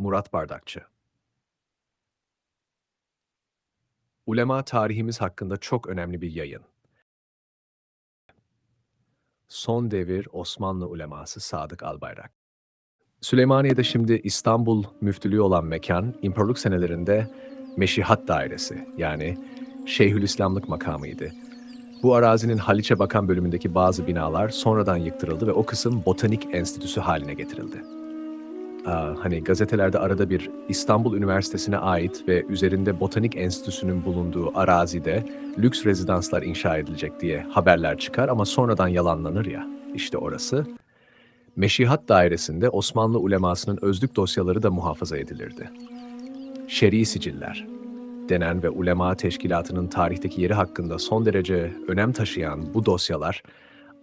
Murat Bardakçı Ulema tarihimiz hakkında çok önemli bir yayın. Son devir Osmanlı uleması Sadık Albayrak. Süleymaniye'de şimdi İstanbul müftülüğü olan mekan, imparatorluk senelerinde Meşihat Dairesi yani Şeyhülislamlık makamıydı. Bu arazinin Haliç'e bakan bölümündeki bazı binalar sonradan yıktırıldı ve o kısım Botanik Enstitüsü haline getirildi. Hani gazetelerde arada bir İstanbul Üniversitesi'ne ait ve üzerinde Botanik Enstitüsü'nün bulunduğu arazide lüks rezidanslar inşa edilecek diye haberler çıkar ama sonradan yalanlanır ya. İşte orası. Meşihat Dairesi'nde Osmanlı ulemasının özlük dosyaları da muhafaza edilirdi. Şer'i siciller denen ve ulema teşkilatının tarihteki yeri hakkında son derece önem taşıyan bu dosyalar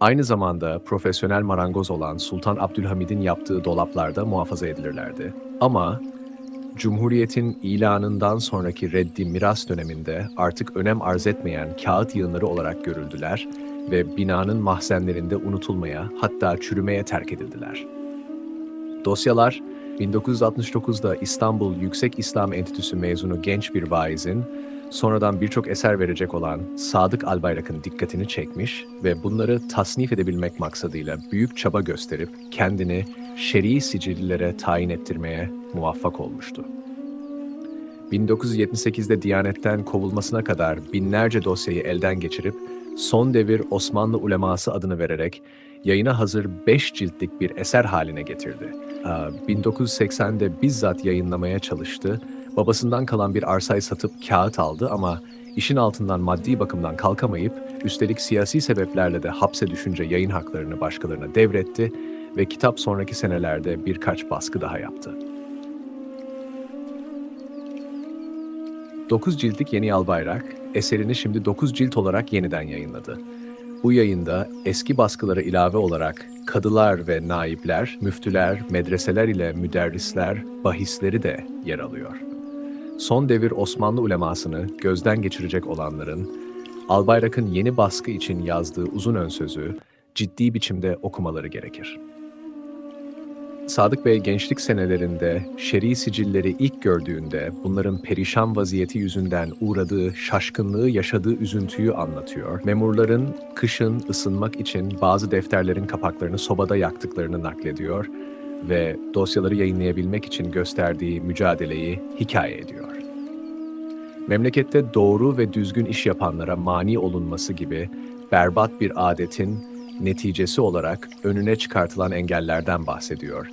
aynı zamanda profesyonel marangoz olan Sultan Abdülhamid'in yaptığı dolaplarda muhafaza edilirlerdi. Ama Cumhuriyet'in ilanından sonraki reddi miras döneminde artık önem arz etmeyen kağıt yığınları olarak görüldüler ve binanın mahzenlerinde unutulmaya hatta çürümeye terk edildiler. Dosyalar 1969'da İstanbul Yüksek İslam Enstitüsü mezunu genç bir vaizin sonradan birçok eser verecek olan Sadık Albayrak'ın dikkatini çekmiş ve bunları tasnif edebilmek maksadıyla büyük çaba gösterip kendini şer'i sicillilere tayin ettirmeye muvaffak olmuştu. 1978'de Diyanet'ten kovulmasına kadar binlerce dosyayı elden geçirip son devir Osmanlı uleması adını vererek yayına hazır 5 ciltlik bir eser haline getirdi. 1980'de bizzat yayınlamaya çalıştı. Babasından kalan bir arsayı satıp kağıt aldı ama işin altından maddi bakımdan kalkamayıp üstelik siyasi sebeplerle de hapse düşünce yayın haklarını başkalarına devretti ve kitap sonraki senelerde birkaç baskı daha yaptı. 9 ciltlik Yeni Albayrak, eserini şimdi 9 cilt olarak yeniden yayınladı. Bu yayında eski baskıları ilave olarak kadılar ve naipler, müftüler, medreseler ile müderrisler, bahisleri de yer alıyor. Son devir Osmanlı ulemasını gözden geçirecek olanların, Albayrak'ın yeni baskı için yazdığı uzun ön sözü ciddi biçimde okumaları gerekir. Sadık Bey gençlik senelerinde şer'i sicilleri ilk gördüğünde bunların perişan vaziyeti yüzünden uğradığı şaşkınlığı, yaşadığı üzüntüyü anlatıyor. Memurların kışın ısınmak için bazı defterlerin kapaklarını sobada yaktıklarını naklediyor ve dosyaları yayınlayabilmek için gösterdiği mücadeleyi hikaye ediyor. Memlekette doğru ve düzgün iş yapanlara mani olunması gibi berbat bir adetin neticesi olarak önüne çıkartılan engellerden bahsediyor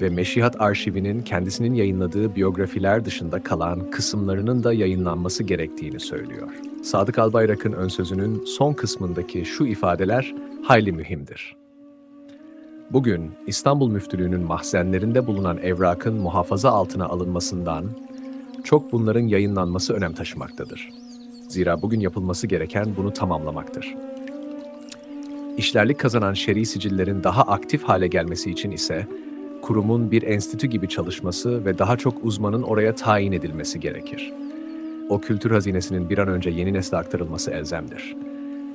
ve Meşihat Arşivi'nin kendisinin yayınladığı biyografiler dışında kalan kısımlarının da yayınlanması gerektiğini söylüyor. Sadık Albayrak'ın ön sözünün son kısmındaki şu ifadeler hayli mühimdir. Bugün İstanbul Müftülüğü'nün mahzenlerinde bulunan evrakın muhafaza altına alınmasından çok bunların yayınlanması önem taşımaktadır. Zira bugün yapılması gereken bunu tamamlamaktır. İşlerlik kazanan şer'i sicillerin daha aktif hale gelmesi için ise kurumun bir enstitü gibi çalışması ve daha çok uzmanın oraya tayin edilmesi gerekir. O kültür hazinesinin bir an önce yeni nesle aktarılması elzemdir.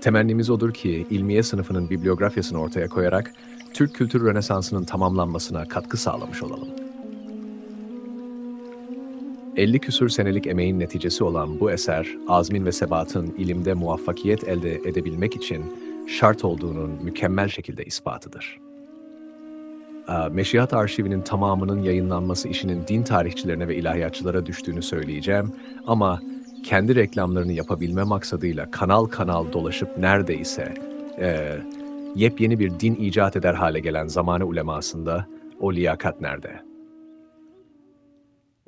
Temennimiz odur ki ilmiye sınıfının bibliografyasını ortaya koyarak Türk kültür rönesansının tamamlanmasına katkı sağlamış olalım. 50 küsür senelik emeğin neticesi olan bu eser, azmin ve sebatın ilimde muvaffakiyet elde edebilmek için şart olduğunun mükemmel şekilde ispatıdır. Meşihat Arşivi'nin tamamının yayınlanması işinin din tarihçilerine ve ilahiyatçılara düştüğünü söyleyeceğim ama kendi reklamlarını yapabilme maksadıyla kanal kanal dolaşıp neredeyse e, yepyeni bir din icat eder hale gelen zamanı ulemasında o liyakat nerede?